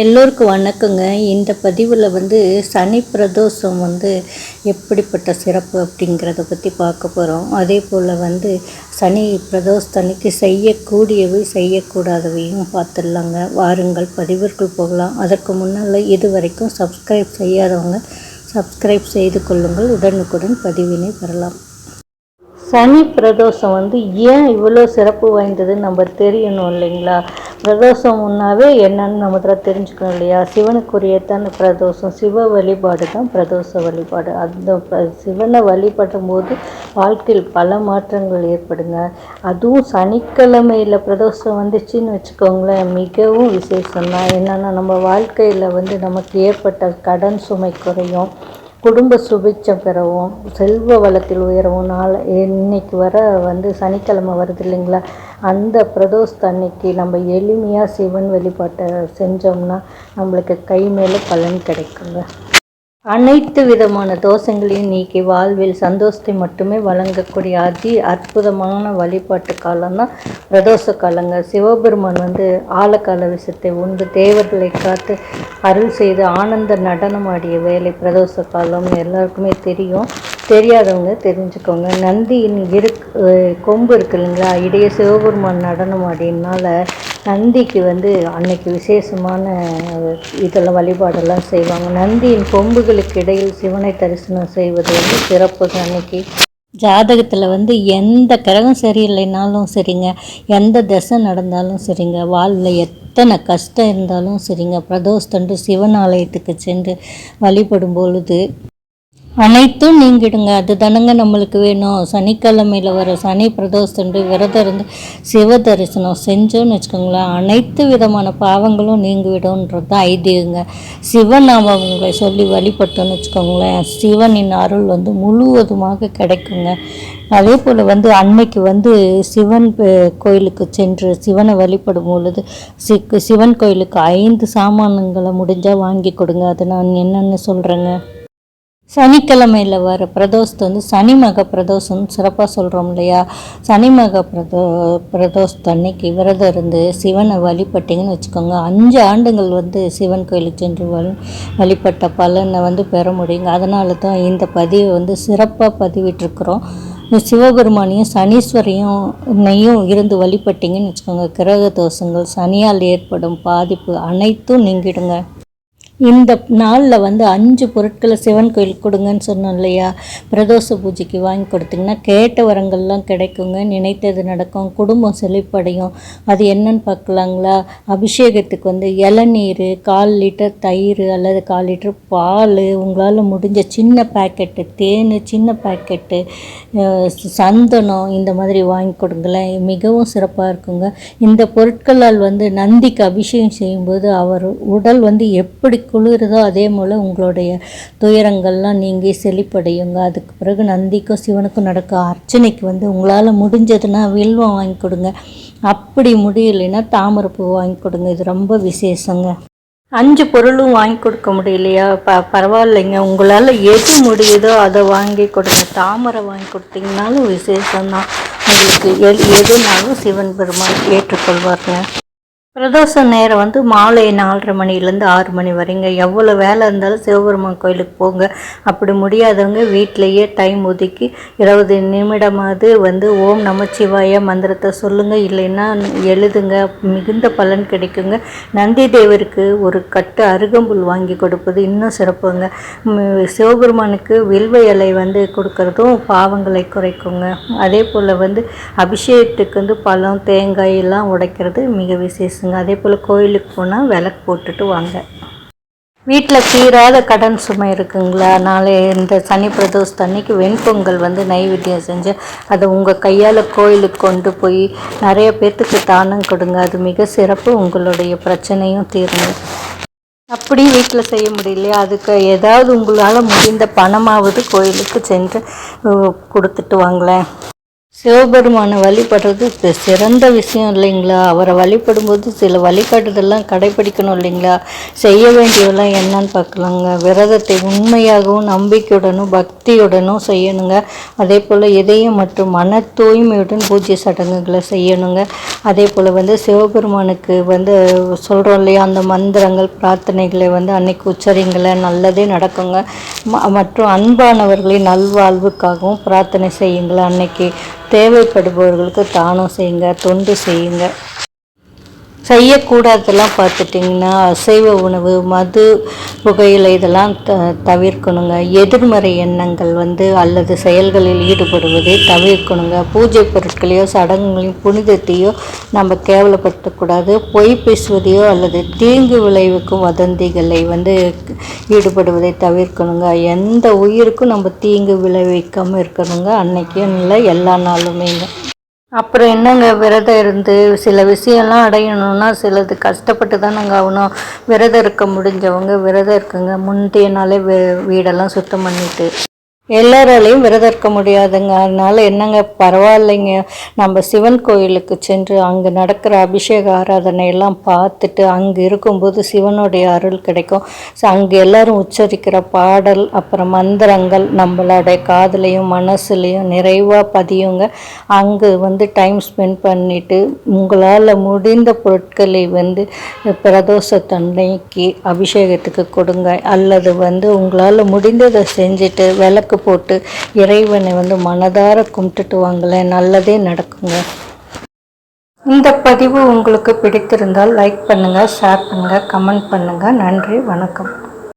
எல்லோருக்கும் வணக்கங்க. இந்த பதிவில் வந்து சனி பிரதோஷம் வந்து எப்படிப்பட்ட சிறப்பு அப்படிங்கிறத பற்றி பார்க்க போகிறோம் அதே போல் வந்து சனி பிரதோஷத்தன்னைக்கு செய்யக்கூடியவை செய்யக்கூடாதவையும் பார்த்துடலாங்க. வாருங்கள் பதிவிற்குள் போகலாம். அதற்கு முன்னால் இது வரைக்கும் சப்ஸ்கிரைப் செய்யாதவங்க சப்ஸ்கிரைப் செய்து கொள்ளுங்கள். உடனுக்குடன் பதிவினை பெறலாம். சனி பிரதோஷம் வந்து ஏன் இவ்வளோ சிறப்பு வாய்ந்ததுன்னு நம்ம தெரியணும் இல்லைங்களா? பிரதோஷம் முன்னாவே என்னன்னு நம்ம இதில் தெரிஞ்சுக்கணும் இல்லையா? சிவனுக்குரிய தான் பிரதோஷம்? சிவ வழிபாடு தான் பிரதோஷ வழிபாடு. அந்த சிவனை வழிபடும் போது வாழ்க்கையில் பல மாற்றங்கள் ஏற்படுங்க. அதுவும் சனிக்கிழமையில் பிரதோஷம் வந்துச்சுன்னு வச்சுக்கோங்களேன் மிகவும் விசேஷம் தான் என்னென்னா நம்ம வாழ்க்கையில் வந்து நமக்கு ஏற்பட்ட கடன் சுமை குறையும். குடும்ப சுபிட்சம் பெறவும் செல்வ வளத்தில் உயரவும் நாளை இன்னைக்கு வர வந்து சனிக்கிழமை வருது இல்லைங்களா? அந்த பிரதோஷத்து அன்னைக்கு நம்ம எளிமையாக சிவன் வழிபாட்டை செஞ்சோம்னா நம்மளுக்கு கை மேலே பலன் கிடைக்குங்க. அனைத்து விதமான தோஷங்களையும் நீக்கி வாழ்வில் சந்தோஷத்தை மட்டுமே வழங்கக்கூடிய அதி அற்புதமான வழிபாட்டு காலம்தான் பிரதோஷ காலங்க. சிவபெருமான் வந்து ஆழக்கால விஷத்தை உண்டு தேவர்களை காத்து அருள் செய்து ஆனந்த நடனம் ஆடிய வேலை பிரதோஷ காலம் எல்லாருக்குமே தெரியும். தெரியாதவங்க தெரிஞ்சுக்கோங்க. நந்தியின் இரு கொம்பு இருக்கு இல்லைங்களா? இடையே சிவபெருமான் நடனம் ஆடினால நந்திக்கு வந்து அன்னைக்கு விசேஷமான இதெல்லாம் வழிபாடெல்லாம் செய்வாங்க. நந்தியின் கொம்புகளுக்கு இடையில் சிவனை தரிசனம் செய்வது வந்து சிறப்பு அன்னைக்கு. ஜாதகத்தில் வந்து எந்த கிரகம் சரியில்லைனாலும் சரிங்க. எந்த திசை நடந்தாலும் சரிங்க. வாழ்வில் எத்தனை கஷ்டம் இருந்தாலும் சரிங்க. பிரதோஷத்தன்று சிவன் ஆலயத்துக்கு சென்று வழிபடும் பொழுது அனைத்தும் நீங்கிடுங்க. அது தானங்க நம்மளுக்கு வேணும். சனிக்கிழமையில் வர சனி பிரதோஷன்று விரதம் இருந்து சிவ தரிசனம் செஞ்சோன்னு வச்சுக்கோங்களேன். அனைத்து விதமான பாவங்களும் நீங்கிவிடும்ன்றது தான் ஐதீகங்க. சிவநாமங்களை சொல்லி வழிபட்டோன்னு வச்சுக்கோங்களேன். சிவனின் அருள் வந்து முழுவதுமாக கிடைக்குங்க. அதே போல் வந்து அன்னைக்கு வந்து சிவன் கோயிலுக்கு சென்று சிவனை வழிபடும் பொழுது சிக்கு சிவன் கோயிலுக்கு ஐந்து சாமானங்களை முடிஞ்சால் வாங்கி கொடுங்க. அது நான் என்னென்னு சொல்கிறேங்க சனிக்கிழமையில் வர பிரதோஷத்தை வந்து சனி மக பிரதோஷம்னு சிறப்பாக சொல்கிறோம் இல்லையா? சனி மக பிரதோ பிரதோஷத்து அன்னைக்கு விரதம் இருந்து சிவனை வழிபட்டிங்கன்னு வச்சுக்கோங்க. அஞ்சு ஆண்டுகள் வந்து சிவன் கோயிலுக்கு சென்று வழி வழிபட்ட பலனை வந்து பெற முடியுங்க. அதனால தான் இந்த பதிவை வந்து சிறப்பாக பதிவிட்டிருக்கிறோம். சிவபெருமானையும் சனீஸ்வரையும் நெய்யும் இருந்து வழிபட்டிங்கன்னு வச்சுக்கோங்க. கிரக தோஷங்கள் சனியால் ஏற்படும் பாதிப்பு அனைத்தும் நீங்கிடுங்க. இந்த நாளில் வந்து அஞ்சு பொருட்களை சிவன் கோயிலுக்கு கொடுங்கன்னு சொன்னோம் இல்லையா? பிரதோஷ பூஜைக்கு வாங்கி கொடுத்தீங்கன்னா கேட்ட வரங்கள்லாம் கிடைக்குங்க. நினைத்தது நடக்கும். குடும்பம் செழிப்படையும். அது என்னன்னு பார்க்கலாங்களா? அபிஷேகத்துக்கு வந்து இளநீர் கால் லிட்டர் தயிர் அல்லது கால் லிட்டர் பால் உங்களால் முடிஞ்ச சின்ன பேக்கெட்டு தேன் சின்ன பேக்கெட்டு சந்தனம் இந்த மாதிரி வாங்கி கொடுங்களேன். மிகவும் சிறப்பாக இருக்குங்க. இந்த பொருட்களால் வந்து நந்திக்கு அபிஷேகம் செய்யும்போது அவர் உடல் வந்து எப்படி குளிருதோ அதே போல் உங்களுடைய துயரங்கள்லாம் நீங்கி செழிப்படையுங்க. அதுக்கு பிறகு நந்திக்கும் சிவனுக்கும் நடக்க அர்ச்சனைக்கு வந்து உங்களால் முடிஞ்சதுன்னா வில்வம் வாங்கி கொடுங்க. அப்படி முடியலைன்னா தாமரைப்பூ வாங்கி கொடுங்க. இது ரொம்ப விசேஷங்க. அஞ்சு பொருளும் வாங்கி கொடுக்க முடியலையா? ப பரவாயில்லைங்க. உங்களால் எது முடியுதோ அதை வாங்கி கொடுங்க. தாமரை வாங்கி கொடுத்தீங்கனாலும் விசேஷம்தான். உங்களுக்கு எது எதுனாலும் சிவன் பெருமான் ஏற்றுக்கொள்வாருங்க. பிரதோஷ நேரம் வந்து மாலை நாலரை மணிலேருந்து ஆறு மணி வரைங்க. எவ்வளோ வேலை இருந்தாலும் சிவபெருமான் கோயிலுக்கு போங்க. அப்படி முடியாதவங்க வீட்டிலையே டைம் ஒதுக்கி இருபது நிமிடமாவது வந்து ஓம் நமச்சிவாய மந்திரத்தை சொல்லுங்கள் இல்லைன்னா எழுதுங்க. மிகுந்த பலன் கிடைக்குங்க. நந்தி தேவருக்கு ஒரு கட்டு அருகம்புல் வாங்கி கொடுப்பது இன்னும் சிறப்புங்க. சிவபெருமானுக்கு வில்வ இலை வந்து கொடுக்கறதும் பாவங்களை குறைக்குங்க. அதே போல் வந்து அபிஷேகத்துக்கு வந்து பழம் தேங்காய் எல்லாம் உடைக்கிறது மிக விசேஷம் பேசுங்க அதே போல் கோயிலுக்கு போனால் விளக்கு போட்டுட்டு வாங்க. வீட்டில் தீராத கடன் சுமை இருக்குங்களா? நாளை இந்த சனி பிரதோஷ் அன்னைக்கு வெண்பொங்கல் வந்து நைவேத்தியம் செஞ்சு அதை உங்கள் கையால் கோயிலுக்கு கொண்டு போய் நிறைய பேர்த்துக்கு தானம் கொடுங்க. அது மிக சிறப்பு உங்களுடைய பிரச்சனையும் தீருங்க. அப்படி வீட்டில் செய்ய முடியலையா? அதுக்கு ஏதாவது உங்களால் முடிந்த பணமாவது கோயிலுக்கு சென்று கொடுத்துட்டு வாங்களேன். சிவபெருமானை வழிபடுறது சிறந்த விஷயம் இல்லைங்களா? அவரை வழிபடும்போது சில வழிகாட்டுதெல்லாம் கடைப்பிடிக்கணும் இல்லைங்களா? செய்ய வேண்டியதெல்லாம் என்னன்னு பார்க்கலாங்க. விரதத்தை உண்மையாகவும் நம்பிக்கையுடனும் பக்தியுடனும் செய்யணுங்க. அதே போல் இதயம் மற்றும் மன தூய்மையுடன் பூஜை சடங்குகளை செய்யணுங்க. அதே போல் வந்து சிவபெருமானுக்கு வந்து சொல்கிறோம் இல்லையா? அந்த மந்திரங்கள் பிரார்த்தனைகளை வந்து அன்னைக்கு உச்சரிங்களை நல்லதே நடக்குங்க. ம- மற்றும் அன்பானவர்களின் நல்வாழ்வுக்காகவும் பிரார்த்தனை செய்யுங்களேன் அன்னைக்கு. தேவைப்படுபவர்களுக்கு தானம் செய்யுங்க தொண்டு செய்யுங்க. செய்யக்கூடாதெல்லாம் பார்த்துட்டிங்கன்னா அசைவ உணவு மது புகையிலை இதெல்லாம் த தவிர்க்கணுங்க. எதிர்மறை எண்ணங்கள் வந்து அல்லது செயல்களில் ஈடுபடுவதை தவிர்க்கணுங்க. பூஜை பொருட்களையோ சடங்குகளையும் புனிதத்தையோ நம்ம கேவலப்படுத்தக்கூடாது. பொய் பேசுவதையோ அல்லது தீங்கு விளைவிக்கும் வதந்திகளை வந்து ஈடுபடுவதை தவிர்க்கணுங்க. எந்த உயிருக்கும் நம்ம தீங்கு விளைவிக்காமல் இருக்கணுங்க. அன்னைக்கும் இல்லை எல்லா நாளுமேங்க. அப்புறம் என்னங்க விரதம் இருந்து சில விஷயம்லாம் அடையணும்னா சிலது கஷ்டப்பட்டு தான் நாங்கள் ஆகணும். விரதம் இருக்க முடிஞ்சவங்க விரதம் இருக்குங்க. முந்தைய நாளே வீடெல்லாம் சுத்தம் பண்ணிட்டு எல்லாராலையும் விரதம் இருக்க முடியாதுங்க. அதனால என்னங்க பரவாயில்லைங்க. நம்ம சிவன் கோயிலுக்கு சென்று அங்கே நடக்கிற அபிஷேக ஆராதனை எல்லாம் பார்த்துட்டு அங்கே இருக்கும்போது சிவனுடைய அருள் கிடைக்கும். ஸோ அங்கே எல்லாரும் உச்சரிக்கிற பாடல் அப்புறம் மந்திரங்கள் நம்மளுடைய காதலையும் மனசுலையும் நிறைவாக பதியுங்க. அங்கே வந்து டைம் ஸ்பெண்ட் பண்ணிட்டு உங்களால் முடிந்த பொருட்களை வந்து பிரதோஷத்தன்னைக்கு அபிஷேகத்துக்கு கொடுங்க. அல்லது வந்து உங்களால் முடிந்ததை செஞ்சுட்டு விளக்கு விளக்கு போட்டு இறைவனை வந்து மனதார கும்பிட்டுட்டு வாங்களேன். நல்லதே நடக்குங்க. இந்த பதிவு உங்களுக்கு பிடித்திருந்தால் லைக் பண்ணுங்கள் ஷேர் பண்ணுங்கள் கமெண்ட் பண்ணுங்கள் நன்றி வணக்கம்.